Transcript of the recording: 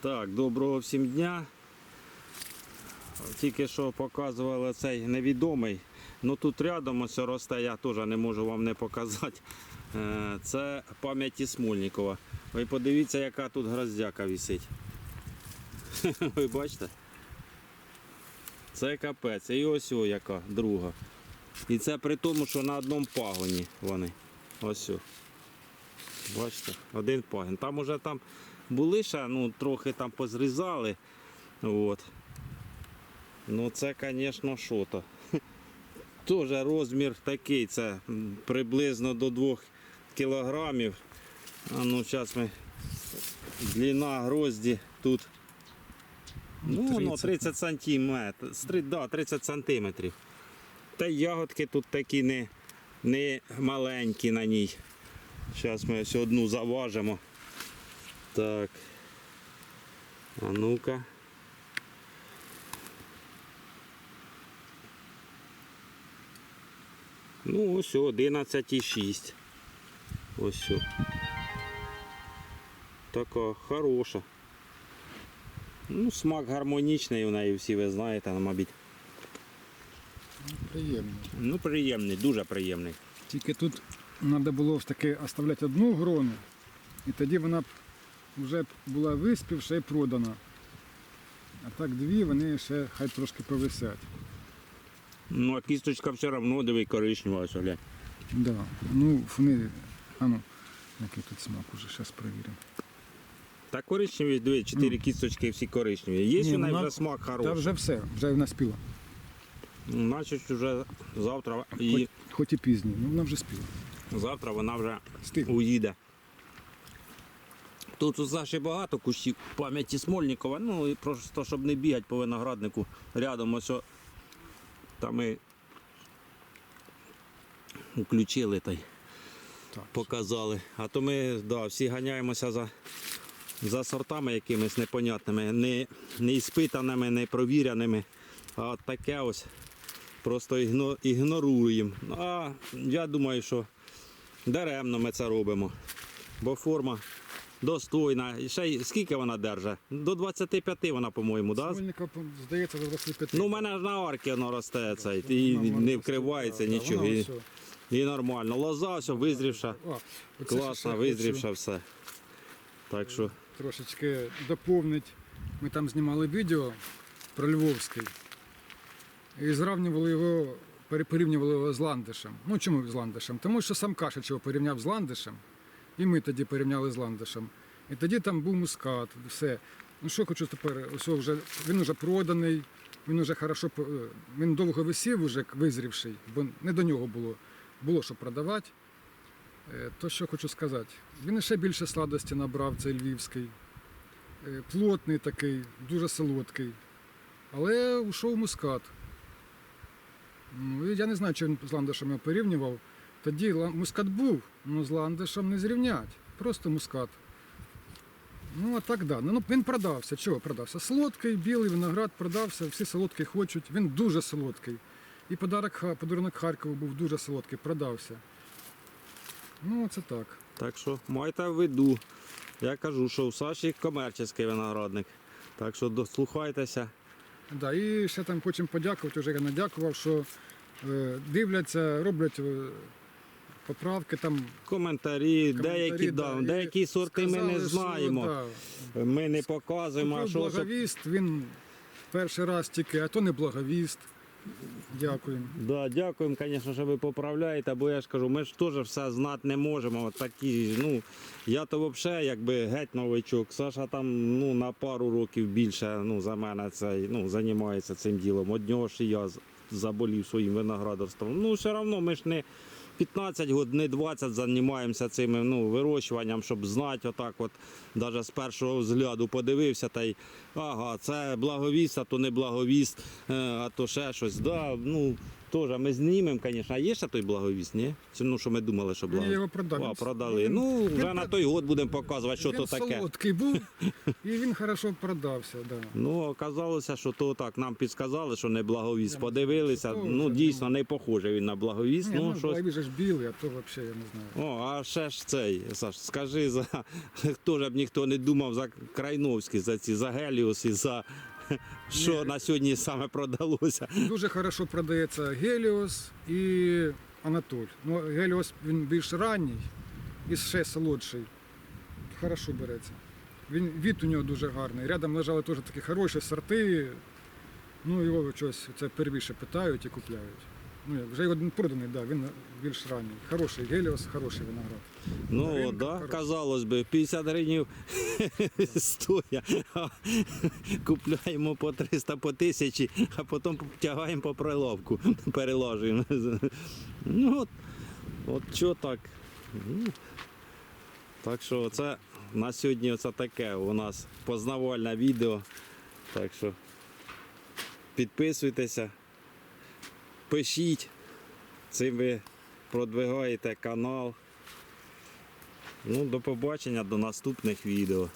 Так, доброго всім дня. Тільки що показували цей невідомий. Ну тут рядом ось росте, я теж не можу вам не показати. Е, Це пам'яті Смольникова. Ви подивіться, яка тут гроздяка висить. Ви бачите? Це капець. І ось о яка друга. І це при тому, що на одному пагоні вони. Ось. о. Бачите, один пагін. Там уже там були ще, ну, трохи там позрізали. От. Ну це, звісно, що то. Теж розмір такий, це приблизно до 2 кілограмів. А ну зараз ми длина грозді тут. Ну, ну 30 сантиметрів. Да, 30 сантиметрів. Та ягодки тут такі не, не маленькі на ній. Зараз ми ось одну заважимо. Так. А ну-ка. Ну, ось о, 11,6. Ось. о. Така хороша. Ну, смак гармонічний у неї всі ви знаєте, ну, мабуть. Приємно. Ну, приємний, дуже приємний. Тільки тут треба було ж таки оставляти одну грону, і тоді вона вже була виспівша і продана. А так дві, вони ще хай трошки повисять. Ну, а кісточка все одно диви коричнева, глянь. Да. Ну, вони. А ну, який тут смак уже, зараз перевіримо. Та коричневі, диви, чотири кісточки всі коричневі. Є Ні, у неї вона- вже смак Та хороший. вже все, вже вона спіла. Значить, вже завтра Хоч, і хоч і пізній, ну вона вже спіла. завтра вона вже Стигла. уїде. Тут у Саші багато кущів пам'яті Смольникова, ну і просто щоб не бігати по винограднику рядом ось о- там ми включили та й Так. показали. А то ми да, всі ганяємося за, за сортами якимись непонятними, не, не іспитаними, не провіреними. А от таке ось просто ігно, ігноруємо. А я думаю, що даремно ми це робимо. Бо форма достойна. І ще й скільки вона держить? До 25 вона, по-моєму, да? Смольника, здається, до 25. Ну, у мене ж на арки воно росте це, і Вона може не вкривається да, да, нічого. І, о. і нормально. Лоза, все, визрівша. А, оце ще Класно, хочу визрівша все. Так що. Трошечки доповнить. Ми там знімали відео про Львовський. І зрівнювали його, пере- порівнювали його з ландишем. Ну чому з ландишем? Тому що сам Кашич його порівняв з ландишем. І ми тоді порівняли з ландишем. І тоді там був мускат, все. Ну що хочу тепер, ось вже, він вже проданий, він вже хорошо, е, він довго висів, як визрівший, бо не до нього було, було що продавати. Е, То що хочу сказати, він ще більше сладості набрав, цей львівський. Е, Плотний такий, дуже солодкий. Але ушов мускат. Ну, я не знаю, чи він з ландишем його порівнював. Тоді мускат був, але з ландишем не зрівнять. Просто мускат. Ну, а так да. Ну, він продався. Чого продався? Солодкий, білий виноград продався, всі солодкі хочуть. Він дуже солодкий. І подарок, подарунок Харкову був дуже солодкий, продався. Ну, це так. Так що майте в виду. Я кажу, що у Саші комерційний виноградник. Так що дослухайтеся. Да, і ще там хочемо подякувати, вже я надякував, що е, дивляться, роблять е, поправки там. Коментарі, коментарі, деякі, да, і деякі сорти ми сказали, не що, знаємо. да, Ми не показуємо, а що благовіст, він перший раз тільки, а то не благовіст. Дякуємо. Да, дякуємо, звісно, що ви поправляєте, бо я ж кажу, ми ж теж все знати не можемо. От Такі, ну, я то взагалі якби геть новичок. Саша там ну, на пару років більше ну, за мене цей, ну, займається цим ділом. Од нього ж і я заболів своїм виноградарством. Ну, все одно ми ж не 15 років, не 20 займаємося цим ну, вирощуванням, щоб знати отак, от, навіть з першого взгляду подивився та й ага, це благовіст, а то не благовіст, е, а то ще щось. Да, ну, Теж ми знімемо, звісно. А є ще той благовість, ні? Чи ну, що ми думали, що Я благовість? його продав. А, продали. Ну, вже на той год будемо показувати, що він то таке. солодкий був, і він хорошо продався. Да. Ну, оказалося, що то так, нам підсказали, що не благовість. Я не Подивилися, знаю, ну дійсно не похоже він на благовість. Ні, Ну, ну, щось. щось... ж білий, а то взагалі я не знаю. О, а ще ж цей, Саш, скажи за хто ж б ніхто не думав за Крайновський, за ці за Геліус і за що на сьогодні саме продалося. Дуже хорошо продається Геліос і Анатоль. Ну, Геліос він більш ранній і ще солодший. Хорошо береться. Він, від у нього дуже гарний. Рядом лежали теж такі хороші сорти. Ну, його щось це первіше питають і купляють. Ну, вже один проданий, да, він більш ранній. Хороший Геліос, хороший виноград. Ну, Ринка да, хороша. казалось би, 50 гривень стоя. Купляємо по 300 по 1000, а потім тягаємо по прилавку, перелажуємо. Ну, от, от що так. Ну, Так що це на сьогодні це таке у нас познавальне відео. Так що підписуйтеся, пишіть, цим ви продвигаєте канал. Ну, до побачення, до наступних відео.